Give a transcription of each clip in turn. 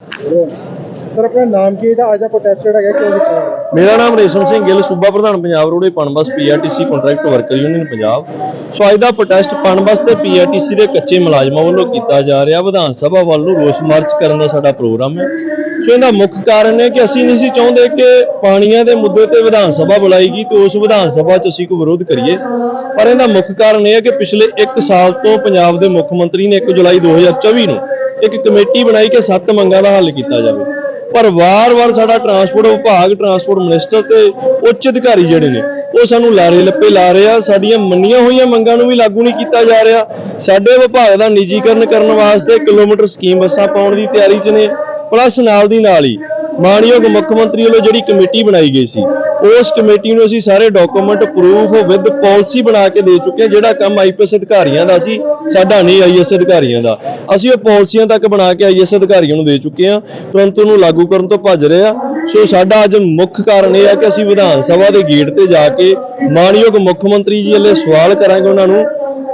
Sir, ਆਪਣਾ ਨਾਮ ਕੀ ਇਹਦਾ ਅੱਜ ਦਾ ਪ੍ਰੋਟੈਸਟ ਜਿਹੜਾ ਹੈਗਾ, ਕਿਉਂ ਕੀਤਾ ਜਾ ਮੇਰਾ ਨਾਮ ਰੇਸ਼ਮ ਸਿੰਘ ਗਿੱਲ, ਸੂਬਾ ਪ੍ਰਧਾਨ Punjab roadways PUNBUS PRTC contract worker union Punjab. So ਅੱਜ ਦਾ ਪ੍ਰੋਟੈਸਟ ਪਨਬਸ ਤੇ ਪੀਆਰਟੀਸੀ ਦੇ ਕੱਚੇ ਮੁਲਾਜ਼ਮਾਂ ਵੱਲੋਂ ਕੀਤਾ ਜਾ ਰਿਹਾ। ਵਿਧਾਨ ਸਭਾ ਵੱਲ ਨੂੰ ਰੋਸ ਮਾਰਚ ਕਰਨ ਦਾ ਸਾਡਾ ਪ੍ਰੋਗਰਾਮ ਹੈ। ਸੋ ਇਹਦਾ ਮੁੱਖ ਕਾਰਨ ਹੈ ਕਿ ਅਸੀਂ ਨਹੀਂ ਸੀ ਚਾਹੁੰਦੇ ਕਿ ਪਾਣੀਆਂ ਦੇ ਮੁੱਦੇ ਤੇ ਵਿਧਾਨ ਸਭਾ ਬੁਲਾਈ ਗਈ ਤੇ ਉਸ ਵਿਧਾਨ ਸਭਾ 'ਚ ਅਸੀਂ ਕੋਈ ਵਿਰੋਧ ਕਰੀਏ। ਪਰ ਇਹਦਾ ਮੁੱਖ ਕਾਰਨ ਇਹ ਹੈ ਕਿ ਪਿਛਲੇ 1 ਸਾਲ ਤੋਂ ਪੰਜਾਬ ਦੇ ਮੁੱਖ ਮੰਤਰੀ ਨੇ 1 ਜੁਲਾਈ 2024 ਨੂੰ ਇੱਕ ਕਮੇਟੀ ਬਣਾਈ ਕਿ ਸੱਤ ਮੰਗਾਂ ਦਾ ਹੱਲ ਕੀਤਾ ਜਾਵੇ। ਪਰ ਵਾਰ-ਵਾਰ ਸਾਡਾ ਟਰਾਂਸਪੋਰਟ ਵਿਭਾਗ, ਟਰਾਂਸਪੋਰਟ ਮਿਨਿਸਟਰ ਤੇ ਉੱਚ ਅਧਿਕਾਰੀ ਜਿਹੜੇ ਨੇ, ਉਹ ਸਾਨੂੰ ਲਾਰੇ ਲੱਪੇ ਲਾ ਰਹੇ ਆ। ਸਾਡੀਆਂ ਮੰਨੀਆਂ ਹੋਈਆਂ ਮੰਗਾਂ ਨੂੰ ਵੀ ਲਾਗੂ ਨਹੀਂ ਕੀਤਾ ਜਾ ਰਿਹਾ। ਸਾਡੇ ਵਿਭਾਗ ਦਾ ਨਿੱਜੀਕਰਨ ਕਰਨ ਵਾਸਤੇ ਕਿਲੋਮੀਟਰ ਸਕੀਮ ਬੱਸਾਂ ਪਾਉਣ ਦੀ ਤਿਆਰੀ 'ਚ ਨੇ। ਪਲੱਸ ਨਾਲ ਦੀ ਨਾਲ ਹੀ ਮਾਨਯੋਗ ਮੁੱਖ ਮੰਤਰੀ ਵੱਲੋਂ ਜਿਹੜੀ ਕਮੇਟੀ ਬਣਾਈ ਗਈ ਸੀ ਉਸ ਕਮੇਟੀ ਨੂੰ ਅਸੀਂ ਸਾਰੇ ਡਾਕੂਮੈਂਟ ਪ੍ਰੂਫ ਵਿਦ ਪਾਲਿਸੀ ਬਣਾ ਕੇ ਦੇ ਚੁੱਕੇ ਹਾਂ, ਜਿਹੜਾ ਕੰਮ ਆਈਪੀਐਸ ਅਧਿਕਾਰੀਆਂ ਦਾ ਸੀ, ਸਾਡਾ ਨਹੀਂ ਆਈਐਸ ਅਧਿਕਾਰੀਆਂ ਦਾ। ਅਸੀਂ ਉਹ ਪਾਲਿਸੀਆਂ ਤੱਕ ਬਣਾ ਕੇ ਆਈਐਸ ਅਧਿਕਾਰੀਆਂ ਨੂੰ ਦੇ ਚੁੱਕੇ ਹਾਂ ਪਰੰਤੂ ਉਹਨੂੰ ਲਾਗੂ ਕਰਨ ਤੋਂ ਭੱਜ ਰਹੇ ਆ ਸੋ ਸਾਡਾ ਅੱਜ ਮੁੱਖ ਕਾਰਨ ਇਹ ਹੈ ਕਿ ਅਸੀਂ ਵਿਧਾਨ ਸਭਾ ਦੇ ਗੇਟ ਤੇ ਜਾ ਕੇ ਮਾਨਯੋਗ ਮੁੱਖ ਮੰਤਰੀ ਜੀ ਵੱਲੇ ਸਵਾਲ ਕਰਾਂਗੇ ਉਹਨਾਂ ਨੂੰ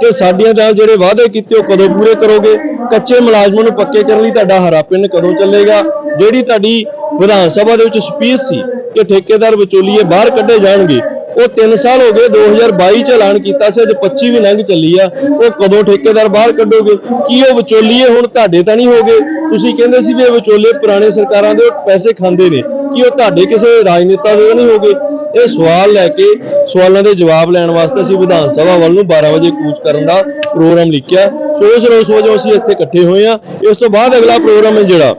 ਕਿ ਸਾਡੀਆਂ ਨਾਲ ਜਿਹੜੇ ਵਾਅਦੇ ਕੀਤੇ ਉਹ ਕਦੋਂ ਪੂਰੇ ਕਰੋਗੇ? ਕੱਚੇ ਮੁਲਾਜ਼ਮਾਂ ਨੂੰ ਪੱਕੇ ਕਰਨ ਲਈ ਤੁਹਾਡਾ ਹਰਾ ਪਿੰਨ ਕਦੋਂ ਚੱਲੇਗਾ? ਜਿਹੜੀ ਤੁਹਾਡੀ ਵਿਧਾਨ ਸਭਾ ਦੇ ਵਿੱਚ ਸਪੀਚ ਸੀ ਕਿ ਠੇਕੇਦਾਰ ਵਿਚੋਲੀਏ ਬਾਹਰ ਕੱਢੇ ਜਾਣਗੇ। ਉਹ 3 ਸਾਲ ਹੋ ਗਏ 2022 ਚ ਐਲਾਨ ਕੀਤਾ ਸੀ, ਅੱਜ 25 ਵੀ ਲੰਘ ਚੱਲੀ ਆ। ਉਹ ਕਦੋਂ ਠੇਕੇਦਾਰ ਬਾਹਰ ਕੱਢੋਗੇ? ਕੀ ਉਹ ਵਿਚੋਲੀਏ ਹੁਣ ਤੁਹਾਡੇ ਤਾਂ ਨਹੀਂ ਹੋਗੇ ਤੁਸੀਂ ਕਹਿੰਦੇ ਸੀ ਵੀ ਇਹ ਵਿਚੋਲੇ ਪੁਰਾਣੇ ਸਰਕਾਰਾਂ ਦੇ ਪੈਸੇ ਖਾਂਦੇ ਨੇ। ਕੀ ਉਹ ਤੁਹਾਡੇ ਕਿਸੇ ਰਾਜਨੇਤਾ ਦੇ ਤਾਂ ਨਹੀਂ ਹੋਗੇ ਇਹ ਸਵਾਲ ਲੈ ਕੇ ਸਵਾਲਾਂ ਦੇ ਜਵਾਬ ਲੈਣ ਵਾਸਤੇ ਅਸੀਂ ਵਿਧਾਨ ਸਭਾ ਵੱਲ ਨੂੰ 12 ਵਜੇ ਕੂਚ ਕਰਨ ਦਾ ਪ੍ਰੋਗਰਾਮ ਲਿਖਿਆ। ਸੋ ਉਸ ਰੋਸ ਵਜੋਂ ਅਸੀਂ ਇੱਥੇ ਇਕੱਠੇ ਹੋਏ ਆ ਇਸ ਤੋਂ ਬਾਅਦ ਅਗਲਾ ਪ੍ਰੋਗਰਾਮ ਹੈ ਜਿਹੜਾ।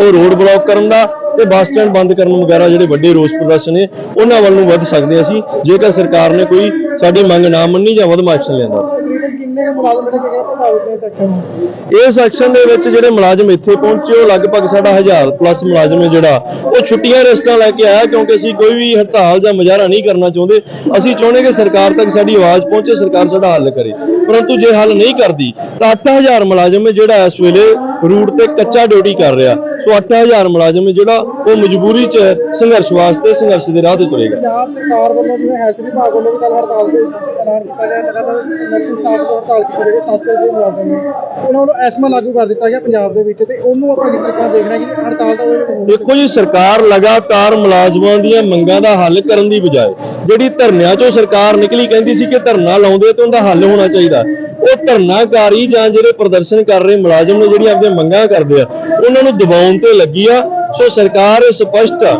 ਉਹ ਰੋਡ ਬਲੌਕ ਕਰਨ ਦਾ। ਤੇ ਬੱਸ ਸਟੈਂਡ ਬੰਦ ਕਰਨ ਵਗੈਰਾ ਜਿਹੜੇ ਵੱਡੇ ਰੋਸ ਪ੍ਰਦਰਸ਼ਨ ਨੇ ਉਹਨਾਂ ਵੱਲ ਨੂੰ ਵੱਧ ਸਕਦੇ ਹਾਂ ਅਸੀਂ। ਜੇਕਰ ਸਰਕਾਰ ਨੇ ਕੋਈ ਸਾਡੀ ਮੰਗ ਨਾ ਮੰਨੀ ਜਾਂ ਵਧਮ ਐਕਸ਼ਨ ਲੈਂਦਾ ਇਸ ਸੈਕਸ਼ਨ ਦੇ ਵਿੱਚ ਜਿਹੜੇ ਮੁਲਾਜ਼ਮ ਇੱਥੇ ਪਹੁੰਚੇ ਉਹ ਲਗਭਗ ਸਾਡਾ 1000 ਪਲੱਸ ਮੁਲਾਜ਼ਮ ਹੈ ਜਿਹੜਾ ਉਹ ਛੁੱਟੀਆਂ ਰੈਸਟਾਂ ਲੈ ਕੇ ਆਇਆ ਕਿਉਂਕਿ ਅਸੀਂ ਕੋਈ ਵੀ ਹੜਤਾਲ ਜਾਂ ਮੁਜ਼ਾਹਰਾ ਨਹੀਂ ਕਰਨਾ ਚਾਹੁੰਦੇ। ਅਸੀਂ ਚਾਹੁੰਦੇ ਕਿ ਸਰਕਾਰ ਤੱਕ ਸਾਡੀ ਆਵਾਜ਼ ਪਹੁੰਚੇ ਸਰਕਾਰ ਸਾਡਾ ਹੱਲ ਕਰੇ। ਪਰੰਤੂ ਜੇ ਹੱਲ ਨਹੀਂ ਕਰਦੀ ਤਾਂ 8000 ਮੁਲਾਜ਼ਮ ਹੈ ਜਿਹੜਾ ਇਸ ਵੇਲੇ ਰੂਟ ਤੇ ਕੱਚਾ ਡਿਊਟੀ ਕਰ ਰਿਹਾ। ਸੋ 8000 ਮੁਲਾਜ਼ਮ ਜਿਹੜਾ ਉਹ ਮਜਬੂਰੀ 'ਚ ਸੰਘਰਸ਼ ਵਾਸਤੇ ਸੰਘਰਸ਼ ਦੇ ਰਾਹ ਤੇ ਤੁਰੇਗਾ। ਪੰਜਾਬ ਸਰਕਾਰ ਵੱਲੋਂ ਜਿਵੇਂ ਹੈਲਥ ਵਿਭਾਗ ਵੱਲੋਂ ਵੀ ਕੱਲ ਹੜਤਾਲ ਦੇ ਐਲਾਨ ਕੀਤਾ ਗਿਆ। ਲਗਾਤਾਰ ਨਰਸਿੰਗ ਸਟਾਫ ਤੋਂ ਹੜਤਾਲ ਕੀਤੀ ਗਈ 700 ਰੁਪਏ ਮੁਲਾਜ਼ਮ ਨੇ। ਉਹਨਾਂ ਵੱਲੋਂ ਐਸਮਾ ਲਾਗੂ ਕਰ ਦਿੱਤਾ ਗਿਆ ਪੰਜਾਬ ਦੇ ਵਿੱਚ ਤੇ ਉਹਨੂੰ ਆਪਾਂ ਕਿਸ ਤਰ੍ਹਾਂ ਦੇਖਣਾ ਕਿ ਹੜਤਾਲ ਦਾ ਉਹਦੇ ਵਿੱਚ ਹੋਣੀ ਦੇਖੋ ਜੀ ਸਰਕਾਰ ਲਗਾਤਾਰ ਮੁਲਾਜ਼ਮਾਂ ਦੀਆਂ ਮੰਗਾਂ ਦਾ ਹੱਲ ਕਰਨ ਦੀ ਬਜਾਏ ਜਿਹੜੀ ਧਰਨਿਆਂ 'ਚੋਂ ਸਰਕਾਰ ਨਿਕਲੀ ਕਹਿੰਦੀ ਸੀ ਕਿ ਧਰਨਾ ਲਾਉਂਦੇ ਤੇ ਉਹਦਾ ਹੱਲ ਹੋਣਾ ਚਾਹੀਦਾ। ਉਹ ਧਰਨਾਕਾਰੀ ਜਾਂ ਜਿਹੜੇ ਪ੍ਰਦਰਸ਼ਨ ਕਰ ਰਹੇ ਮੁਲਾਜ਼ਮ ਨੇ ਜਿਹੜੀਆਂ ਆਪਣੀਆਂ ਮੰਗਾਂ ਕਰਦੇ ਆ ਉਹਨਾਂ ਨੂੰ ਦਬਾਉਣ ਤੇ ਲੱਗੀ ਆ। ਸੋ ਸਰਕਾਰ ਇਹ ਸਪਸ਼ਟ ਆ,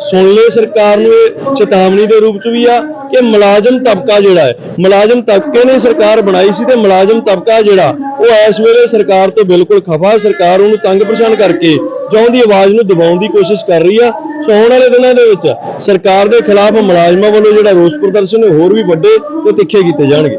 ਸੁਣ ਲੈ ਸਰਕਾਰ ਨੂੰ ਇਹ ਚੇਤਾਵਨੀ ਦੇ ਰੂਪ 'ਚ ਵੀ ਆ ਕਿ ਮੁਲਾਜ਼ਮ ਤਬਕਾ ਜਿਹੜਾ ਹੈ ਮੁਲਾਜ਼ਮ ਤਬਕੇ ਨੇ ਸਰਕਾਰ ਬਣਾਈ ਸੀ ਤੇ ਮੁਲਾਜ਼ਮ ਤਬਕਾ ਜਿਹੜਾ ਉਹ ਇਸ ਵੇਲੇ ਸਰਕਾਰ ਤੋਂ ਬਿਲਕੁਲ ਖਫਾ ਸਰਕਾਰ ਉਹਨੂੰ ਤੰਗ ਪਰੇਸ਼ਾਨ ਕਰਕੇ ਜਾਂ ਉਹਦੀ ਆਵਾਜ਼ ਨੂੰ ਦਬਾਉਣ ਦੀ ਕੋਸ਼ਿਸ਼ ਕਰ ਰਹੀ ਆ। ਸੋ ਆਉਣ ਵਾਲੇ ਦਿਨਾਂ ਦੇ ਵਿੱਚ ਸਰਕਾਰ ਦੇ ਖਿਲਾਫ ਮੁਲਾਜ਼ਮਾਂ ਵੱਲੋਂ ਜਿਹੜਾ ਰੋਸ ਪ੍ਰਦਰਸ਼ਨ ਹੋਰ ਵੀ ਵੱਡੇ ਤੇ ਤਿੱਖੇ ਕੀਤੇ ਜਾਣਗੇ।